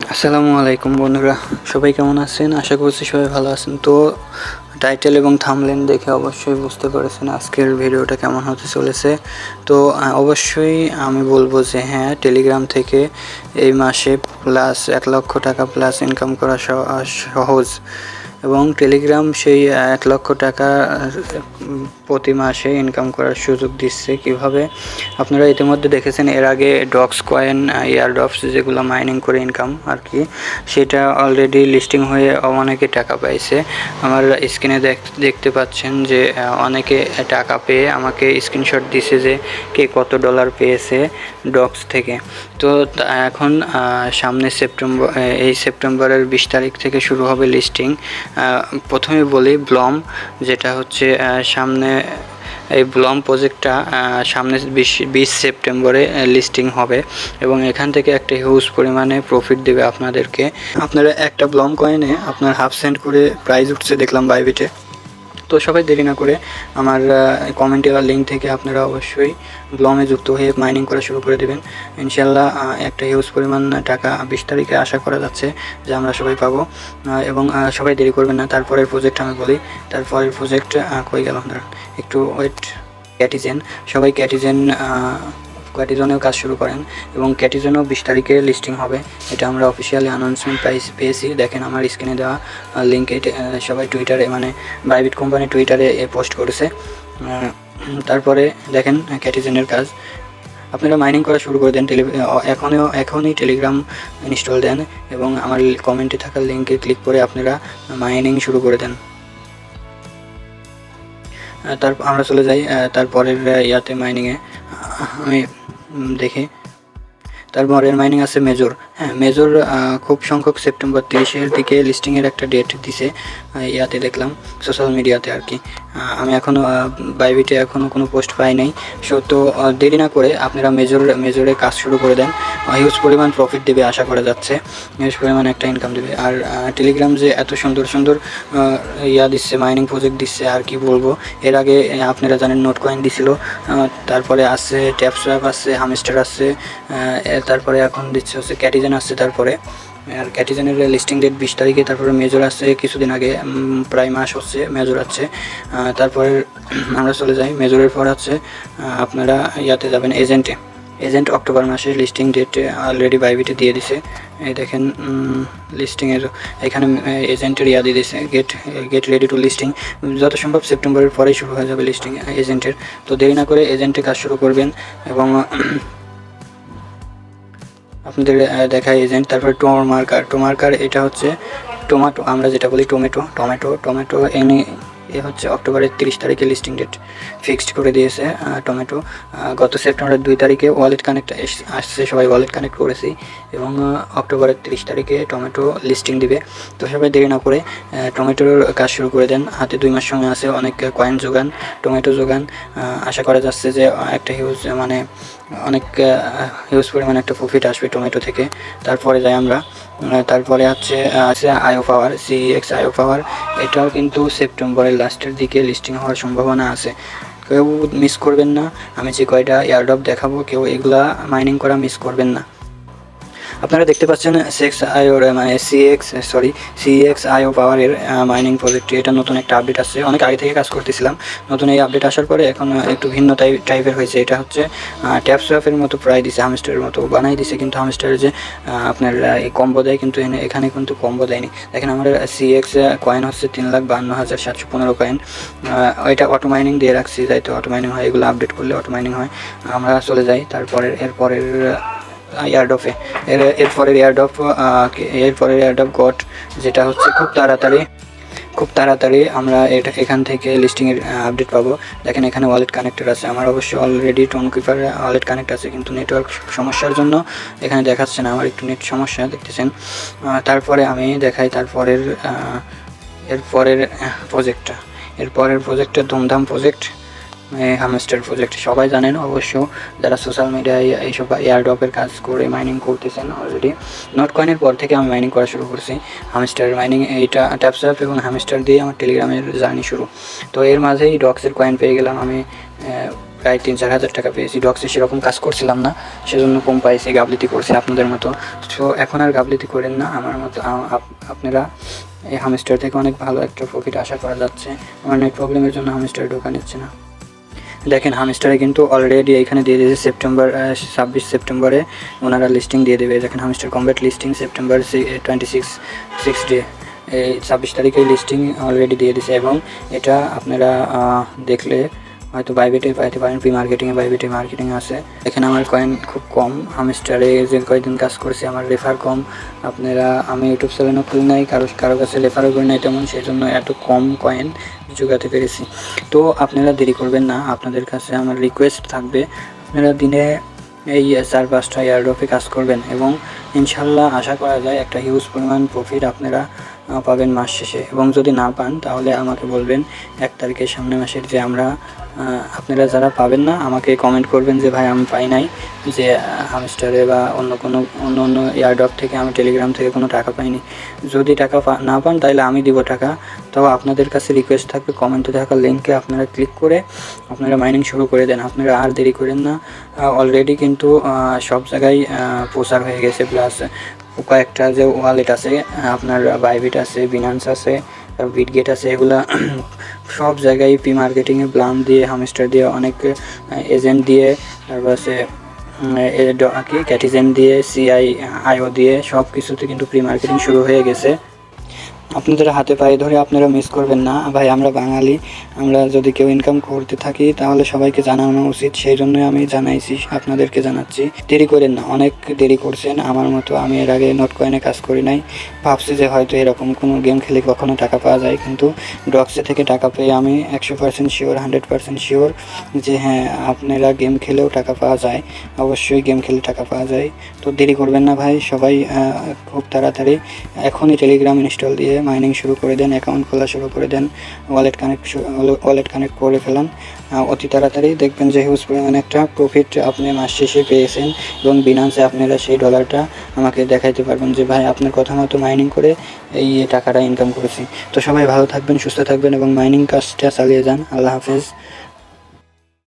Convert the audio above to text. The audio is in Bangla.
আসসালামু আলাইকুম বন্ধুরা, সবাই কেমন আছেন? আশা করছি সবাই ভালো আছেন। তো টাইটেল এবং থামলেন দেখে অবশ্যই বুঝতে পেরেছেন আজকের ভিডিওটা কেমন হতে চলেছে। তো অবশ্যই আমি বলব যে হ্যাঁ টেলিগ্রাম থেকে এই মাসে প্লাস এক লক্ষ টাকা প্লাস ইনকাম করা সহ- সহজ। এবং টেলিগ্রাম সেই এক লক্ষ টাকা প্রতি মাসে ইনকাম করার সুযোগ দিচ্ছে। কীভাবে? আপনারা ইতিমধ্যে দেখেছেন, এর আগে ডক্স কয়েন এয়ার ডপস যেগুলো মাইনিং করে ইনকাম আর কি, সেটা অলরেডি লিস্টিং হয়ে অনেকে টাকা পাইছে। আমার স্ক্রিনে দেখতে পাচ্ছেন যে অনেকে টাকা পেয়ে আমাকে স্ক্রিনশট দিছে যে, কে কত ডলার পেয়েছে ডক্স থেকে। তো এখন সামনে সেপ্টেম্বর এই সেপ্টেম্বরের বিশ তারিখ থেকে শুরু হবে লিস্টিং প্রথমে বলি ব্লম, যেটা হচ্ছে সামনে, এই ব্লম প্রজেক্টটা সামনে বিশ বিশ সেপ্টেম্বরে লিস্টিং হবে এবং এখান থেকে একটা হিউজ পরিমাণে প্রফিট দেবে আপনাদেরকে। আপনারা একটা ব্লম কয়েনে আপনার হাফ সেন্ট করে প্রাইস উঠছে দেখলাম বাইবিটে তো সবাই দেরি না করে আমার কমেন্টে বা লিঙ্ক থেকে আপনারা অবশ্যই ব্লমে যুক্ত হয়ে মাইনিং করা শুরু করে দেবেন। ইনশাল্লাহ একটা হিউজ পরিমাণ টাকা বিশ তারিখে আশা করা যাচ্ছে যে আমরা সবাই পাবো। এবং সবাই দেরি করবেন না। তারপরের প্রজেক্ট আমি বলি, তারপরের প্রজেক্ট কই গেল? একটু ওয়েট ক্যাটিজেন সবাই ক্যাটিজেন ক্যাটিজনেও কাজ শুরু করেন এবং ক্যাটিজনও বিশ তারিখে লিস্টিং হবে। এটা আমরা অফিসিয়ালি অ্যানাউন্সমেন্ট পাই পেয়েছি। দেখেন আমার স্ক্রিনে দেওয়া লিঙ্কে সবাই টুইটারে মানে প্রাইভেট কোম্পানি টুইটারে পোস্ট করেছে। তারপরে দেখেন ক্যাটিজেনের কাজ। আপনারা মাইনিং করা শুরু করে দেন এখনও এখনই টেলিগ্রাম ইনস্টল দেন এবং আমার কমেন্টে থাকা লিঙ্কে ক্লিক করে আপনারা মাইনিং শুরু করে দেন। আহ, তার আমরা চলে যাই তারপরের ইয়াতে মাইনিংয়ে দেখি। তারপরের মাইনিং আছে মেজর হ্যাঁ মেজর খুব সংখ্যক সেপ্টেম্বর তিরিশের দিকে লিস্টিংয়ের একটা ডেট দিছে ইয়াতে দেখলাম সোশ্যাল মিডিয়াতে আর কি। আমি এখনও বাইবিটে এখনও কোনো পোস্ট পাই নাই। সো তো দেরি না করে আপনারা মেজর মেজরে কাজ শুরু করে দেন। হিউজ পরিমাণ প্রফিট দেবে আশা করা যাচ্ছে। হিউজ পরিমাণ একটা ইনকাম দেবে। আর টেলিগ্রাম যে এত সুন্দর সুন্দর ইয়া দিচ্ছে মাইনিং প্রজেক্ট দিচ্ছে, আর কি বলব, এর আগে আপনারা জানেন নোট কয়েন দিছিল তারপরে আছে ট্যাপসোয়াপ আছে হামস্টার আছে তারপরে এখন দিচ্ছে হচ্ছে ক্যাটিজেন আসছে তারপরে, আর ক্যাটিজেনের লিস্টিং ডেট বিশ তারিখে, তারপরে মেজর আসছে কিছুদিন আগে প্রায় মাস হচ্ছে মেজর আছে তারপরে আমরা চলে যাই, মেজরের পর আছে আপনারা ইয়াতে যাবেন এজেন্টে। এজেন্ট অক্টোবর মাসে লিস্টিং ডেট অলরেডি বাইবিটে দিয়ে দিছে। এই দেখেন লিস্টিংয়ের এখানে এজেন্টের ইয়া দিয়ে দিছে get get ready to listing যত সম্ভব সেপ্টেম্বরের পরেই শুরু হয়ে যাবে লিস্টিং এজেন্টের। তো দেরি না করে এজেন্টে কাজ শুরু করবেন এবং আপনাদের দেখায় এজেন্ট তারপরে টোমার মার্কার টোমার্কার এটা হচ্ছে টমেটো আমরা যেটা বলি টমেটো টমেটো টমেটো এনে এ হচ্ছে অক্টোবরের তিরিশ তারিখে লিস্টিং ডেট ফিক্সড করে দিয়েছে টমেটো গত সেপ্টেম্বরের দুই তারিখে ওয়ালেট কানেক্ট আসছে, সবাই ওয়ালেট কানেক্ট করেছি, এবং অক্টোবরের তিরিশ তারিখে টমেটো লিস্টিং দিবে। তো সবাই দেরি না করে টমেটোর কাজ শুরু করে দেন। হাতে দুই মাস সময় আছে, অনেক কয়েন যোগান টমেটো যোগান। আশা করা যাচ্ছে যে একটা হিউজ মানে অনেক হিউজ পরিমাণে একটা প্রফিট আসবে টমেটো থেকে। তারপরে যাই আমরা তারপরে হচ্ছে আছে আইও পাওয়ার সি সিএক্স আইও পাওয়ার এটাও কিন্তু সেপ্টেম্বরের লাস্টের দিকে লিস্টিং হওয়ার সম্ভাবনা আছে। কেউ মিস করবেন না। আমি যে কয়টা এয়ারড্রপ দেখাবো, কেউ এগুলা মাইনিং করা মিস করবেন না। আপনারা দেখতে পাচ্ছেন সিএক্স আইওর সিএক্স সরি সিএক্স আইও পাওয়ারের মাইনিং প্রজেক্টটি এটা নতুন একটা আপডেট আসছে। অনেক আগে থেকে কাজ করতেছিলাম। নতুন এই আপডেট আসার পরে এখন একটু ভিন্ন টাইপ টাইপের হয়েছে। এটা হচ্ছে ট্যাপ মতো প্রায় দিছে হামস্টারের মতো। বানাই দিছে কিন্তু হামস্টারের যে আপনার এই কম্বো দেয় কিন্তু এখানে কিন্তু কম্বো দেয়নি। দেখেন আমার সিএক্স কয়েন হচ্ছে তিন লাখ বান্ন হাজার সাতশো পনেরো কয়েন এটা অটো মাইনিং দিয়ে রাখছি যাই তো অটো মাইনিং হয়। এগুলো আপডেট করলে অটো মাইনিং হয়। আমরা চলে যাই। তারপরের এরপরের এয়ারডপে এর, এরপরের এয়ারডপ এরপরের এয়ারডপ গট যেটা হচ্ছে খুব তাড়াতাড়ি খুব তাড়াতাড়ি আমরা এটা, এখান থেকে লিস্টিংয়ের আপডেট পাবো। দেখেন এখানে ওয়ালেট কানেক্টেড আছে। আমার অবশ্য already Tonkeeper wallet connect আছে, কিন্তু নেটওয়ার্ক সমস্যার জন্য এখানে দেখাচ্ছে না। আমার একটু নেট সমস্যা, দেখতেছেন। তারপরে আমি দেখাই তারপরের এরপরের প্রজেক্টটা এরপরের প্রজেক্টটা ধুমধাম প্রজেক্ট হামস্টার প্রজেক্ট সবাই জানেন অবশ্য যারা সোশ্যাল মিডিয়ায় এইসব এয়ারড্রপের কাজ করে মাইনিং করতেছেন অলরেডি নট কয়েনের পর থেকে আমি মাইনিং করা শুরু করছি। হামস্টার মাইনিং এইটা ট্যাপস্যাপ এবং হামস্টার দিয়ে আমার টেলিগ্রামের জার্নি শুরু। তো এর মাঝেই ডক্সের কয়েন পেয়ে গেলাম আমি প্রায় তিন চার হাজার টাকা পেয়েছি। ডক্সে সেরকম কাজ করছিলাম না, সেজন্য কম পাইছি গাবলিতি করছি আপনাদের মতো। তো এখন আর গাবলিতি করেন না, আমার মতো আপ- আপনারা এই হামস্টার থেকে অনেক ভালো একটা প্রফিট আশা করা যাচ্ছে। আমার নেট প্রবলেমের জন্য হামস্টার ঢোকা নিচ্ছে না। দেখেন হামস্টারে কিন্তু অলরেডি এখানে দিয়ে দিয়েছে সেপ্টেম্বর ছাব্বিশ সেপ্টেম্বরে ওনারা লিস্টিং দিয়ে দেবে। দেখেন Hamster Combat listing September twenty six six day এই ছাব্বিশ তারিখে লিস্টিং অলরেডি দিয়ে দিয়েছে এবং এটা আপনারা দেখলে হয়তো বাইবেটে পাইতে পারেন প্রি মার্কেটিংয়ে বাইবেটে মার্কেটিং আছে। এখানে আমার কয়েন খুব কম। হামস্টারে যে কয়েকদিন কাজ করছি, আমার রেফার কম। আপনারা, আমি ইউটিউব চ্যানেলও খুলি নাই, কারও কারও কাছে রেফারও করি নাই তেমন সেই জন্য এত কম কয়েন জোগাতে পেরেছি। তো আপনারা দেরি করবেন না, আপনাদের কাছে আমার রিকোয়েস্ট থাকবে, আপনারা দিনে এই চার, পাঁচটা এয়ারড্রপে কাজ করবেন এবং ইনশাল্লাহ আশা করা যায় একটা হিউজ পরিমাণ প্রফিট আপনারা পাবেন মাস শেষে। এবং যদি না পান, তাহলে আমাকে বলবেন এক তারিখের সামনে মাসের যে আমরা আপনারা যারা পাবেন না, আমাকে কমেন্ট করবেন যে, ভাই, আমি পাই নাই। যে হামস্টারে বা অন্য কোনো, অন্য অন্য এয়ারড্রপ থেকে আমি টেলিগ্রাম থেকে কোনো টাকা পাইনি। যদি টাকা না পান তাহলে আমি দিব টাকা। তো আপনাদের কাছে রিকোয়েস্ট থাকবে কমেন্টে থাকা লিঙ্কে আপনারা ক্লিক করে আপনারা মাইনিং শুরু করে দেন। আপনারা আর দেরি করেন না। অলরেডি কিন্তু সব জায়গায় প্রচার হয়ে গেছে। প্লাস কয়েকটা যে ওয়ালেট আছে, আপনার বাইবিট আছে বিনান্স আছে বিটগেট আছে, এগুলা সব জায়গায় পি মার্কেটিংয়ে প্লান দিয়ে হামস্টার দিয়ে, অনেক এজেন্ট দিয়ে, তারপর আছে কি ক্যাটিজেন দিয়ে সিআই আইও দিয়ে সব কিছুতে কিন্তু প্রি মার্কেটিং শুরু হয়ে গেছে। আপনাদের হাতে পায়ে ধরে আপনারা মিস করবেন না। ভাই, আমরা বাঙালি। আমরা যদি কেউ ইনকাম করতে থাকি, তাহলে সবাইকে জানানো উচিত। সেই জন্যই আমি জানাইছি, আপনাদেরকে জানাচ্ছি। দেরি করেন না, অনেক দেরি করছেন। আমার মতো আমি এর আগে নোট কয়েনে কাজ করি নাই। ভাবছি যে হয়তো এরকম কোনো গেম খেলে কখনো টাকা পাওয়া যায়। কিন্তু ডক্সে থেকে টাকা পেয়ে আমি একশো percent sure hundred percent sure যে হ্যাঁ আপনারা গেম খেলেও টাকা পাওয়া যায়। অবশ্যই গেম খেলে টাকা পাওয়া যায়। তো দেরি করবেন না ভাই। সবাই খুব তাড়াতাড়ি এখনই টেলিগ্রাম ইনস্টল দিয়ে মাইনিং শুরু করে দেন অ্যাকাউন্ট খোলা শুরু করে দেন ওয়ালেট কানেক্ট ওয়ালেট কানেক্ট করে ফেলান। অতি তাড়াতাড়ি দেখবেন যে হিউজ পরিমাণ একটা প্রফিট আপনি মাস শেষে পেয়েছেন এবং বিনান্সে আপনারা সেই ডলারটা আমাকে দেখাইতে পারবেন যে, ভাই, আপনার কথা মতো মাইনিং করে এই টাকাটা ইনকাম করেছি। তো সবাই ভালো থাকবেন, সুস্থ থাকবেন এবং মাইনিং কাজটা চালিয়ে যান। আল্লাহ হাফেজ।